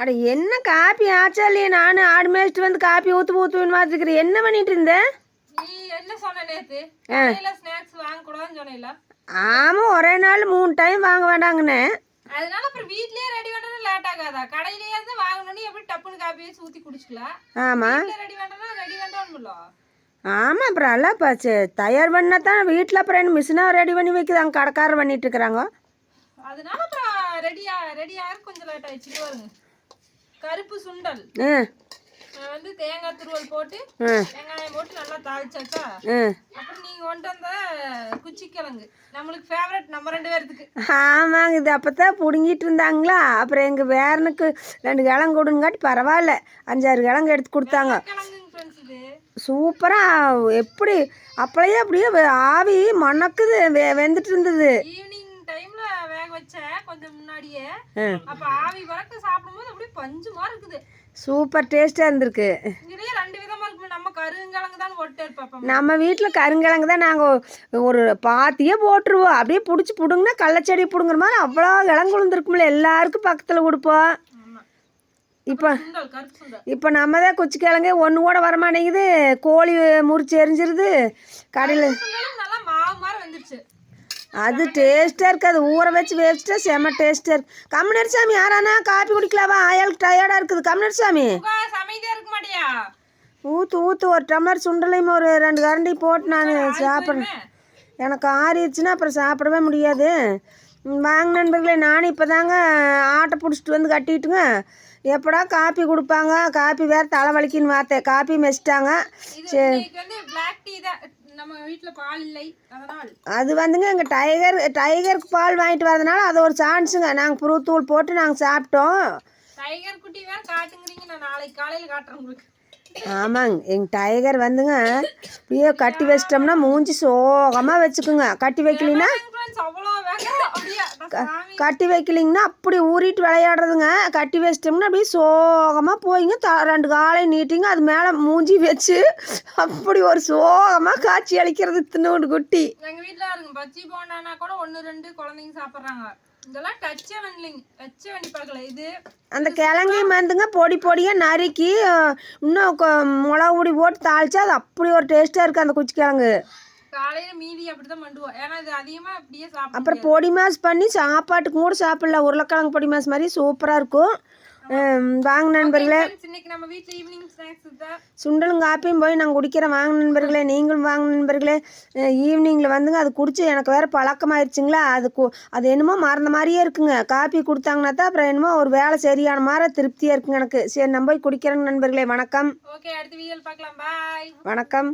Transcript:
அட என்ன காப்பி? ஆச்சா இல்லையா? நான் ஆடு மேய்ச்சிட்டு வந்து காப்பி ஊற்று ஊற்றுவேன்னு பார்த்துக்கிறேன் என்ன பண்ணிட்டு இருந்த? நீ என்ன சொன்ன நேத்து? ஸ்நாக்ஸ் வாங்க கூடாதுன்னு சொன்னீல ஆமாம் ஒரே நாள் மூணு டைம் வாங்க வேண்டாங்கண்ணே அதனால அப்புறம் வீட்லயே ரெடி பண்றது லேட் ஆகாதா? கடையிலேயே இருந்து வாங்கணும்னு எப்படி டப்புன்னு காப்பி வச்சு ஊத்தி குடிச்சுக்கலாம் வீட்ல ரெடி பண்றதா ரெடி பண்றோம்ல ஆமாம் அப்புறம் எல்லாம் இப்போ தயார் பண்ணால் தான் வீட்டில் அப்புறம் என்ன மிஷினாக ரெடி பண்ணி வைக்குது? அங்கே கடைக்காரர் பண்ணிட்டு இருக்கிறாங்க. அதனால அப்புறம் ரெடியா ரெடியா கொஞ்சம் லேட் ஆயிடுச்சு. பாருங்க. கருப்பு சுண்டல். வந்து தேங்காய் துருவல் போட்டு வெங்காயம் போட்டு நல்லா தாளிச்சாச்சா? அப்புறம் நீங்க கொண்டு வந்த குச்சிக்கிழங்கு. நம்மளுக்கு ஃபேவரட் நம்ம ரெண்டு பேர்த்துக்கு. ஆமாங்க இது அப்போ தான் பிடுங்கிட்டு இருந்தாங்களா? அப்புறம் எங்கள் வேறனுக்கு ரெண்டு கிழங்கு கொடுங்காட்டி பரவாயில்ல. அஞ்சாறு கிழங்கு எடுத்து கொடுத்தாங்க. சூப்பராக எப்படி? அப்படியே வெ- ஆவி மணக்குது வெந்துட்டு இருந்தது. முன்னாடியே. அப்ப ஆவி பறக்க சாப்பிடும்போது அப்படியே பஞ்சு மாதிரி இருக்குது. சூப்பர் டேஸ்ட்டாக இருந்திருக்கு. இதுலயே ரெண்டு விதமா இருக்கு. நம்ம கருங்கிழங்கு தான் நம்ம வீட்டில் கருங்கிழங்கு தான் நாங்கள் ஒரு பாத்தியே போட்டுருவோம். அப்படியே பிடிச்சி பிடுங்கினா கள்ளச்செடி பிடுங்குற மாதிரி அவ்வளோ கிழங்கு விழுந்துருக்கும்ல எல்லாருக்கும் பக்கத்தில் கொடுப்போம். இப்போ இப்போ நம்ம தான் குச்சி கிழங்கு ஒன்று கூட வர மாட்டேங்குது. கோழி முறிச்சு எரிஞ்சிருது. கடையில் நல்லா மாவு மாதிரி வந்துருச்சு. அது டேஸ்ட்டாக இருக்குது. அது ஊற வச்சு வேஸ்ட்டாக செம்ம டேஸ்ட்டாக இருக்கு. கம்யூனிட் சாமி யாரானா காப்பி குடிக்கலாவா? ஆயாளுக்கு டயர்டாக இருக்குது. கம்யூனிட் சாமி. ஊற்று ஊற்று ஒரு டம்ளர் சுண்டலையும் ஒரு ரெண்டு கரண்டி போட்டு நான் சாப்பிட்றேன் எனக்கு ஆறிடுச்சுன்னா அப்புறம் சாப்பிடவே முடியாது. வாங்க நண்பர்களே நானும் இப்போ தாங்க ஆட்டை பிடிச்சிட்டு வந்து கட்டிட்டுங்க. எப்படா காப்பி கொடுப்பாங்க? காப்பி வேறு தலைவலிக்குன்னு பார்த்தேன் காப்பி மெச்சிட்டாங்க. இது அது வந்துங்க எங்கள் டைகர் டைகருக்கு பால் வாங்கிட்டு வரதுனால அது ஒரு சான்ஸுங்க நாங்கள் புருத்தூள் போட்டு நாங்கள் சாப்பிட்டோம். டைகர் குட்டி வேற காட்டுங்கிறீங்க நான் நாளைக்கு காலையில காட்டுறேன் உங்களுக்கு. ஆமாங்க. எங்கள் டைகர் வந்துங்க அப்படியே கட்டி வச்சிட்டோம்னா மூஞ்சி சோகமாக வச்சுக்குங்க. கட்டி வைக்கலின்னா கட்டி வைக்கலிங்கன்னா அப்படி ஊறிட்டு விளையாடுறதுங்க. கட்டி வச்சிட்டோம்னா அப்படியே சோகமாக போயிங்க. த ரெண்டு காலை நீட்டிங்க. அது மேலே மூஞ்சி வச்சு அப்படி ஒரு சோகமாக காட்சி அளிக்கிறது தின்னோண்டு குட்டி. எங்க வீட்ல இருங்க பச்சி போண்டானா கூட ஒன்னு ரெண்டு குழந்தைங்க சாப்பிடுறாங்க. இதெல்லாம் டச்சே பண்ணலைங்க டச்சே பண்ணி பார்க்கல இது அந்த கிழங்கையும் வந்துங்க பொடி பொடியாக நறுக்கி இன்னும் மிளகு பொடி போட்டு தாளிச்சா அது அப்படி ஒரு டேஸ்ட்டாக இருக்குது அந்த குச்சி கிழங்கு. காலையில மீதி அப்படிதான் பண்ணுவோம் ஏன்னா இது அதிகமா அப்படியே சாப்பிட அப்புறம் பொடி மாஸ் பண்ணி சாப்பாட்டுக்கு கூட சாப்பிடலாம் உருளைக்கிழங்கு பொடி மாஸ் மாதிரி சூப்பராக இருக்கும். வாங்க நண்பர்களே. Friends, இன்னைக்கு நம்ம வீட்ல ஈவினிங் ஸ்நாக்ஸ் தான் சுண்டலும் காப்பியும் போய் நாங்கள் குடிக்கிறேன் வாங்க நண்பர்களே. நீங்களும் வாங்க நண்பர்களே. ஈவினிங்கில் வந்துங்க அது குடிச்சு எனக்கு வேறு பழக்கமாயிருச்சுங்களா? அது கு- அது என்னமோ மறந்த மாதிரியே இருக்குங்க. காப்பி கொடுத்தாங்கன்னா தான் அப்புறம் என்னமோ ஒரு வேலை சரியான மாதிரி திருப்தியாக இருக்குங்க எனக்கு. சரி நான் போய் குடிக்கிறேங்க நண்பர்களே. வணக்கம். ஓகே அடுத்த வீடியோல பார்க்கலாம். பாய் வணக்கம்.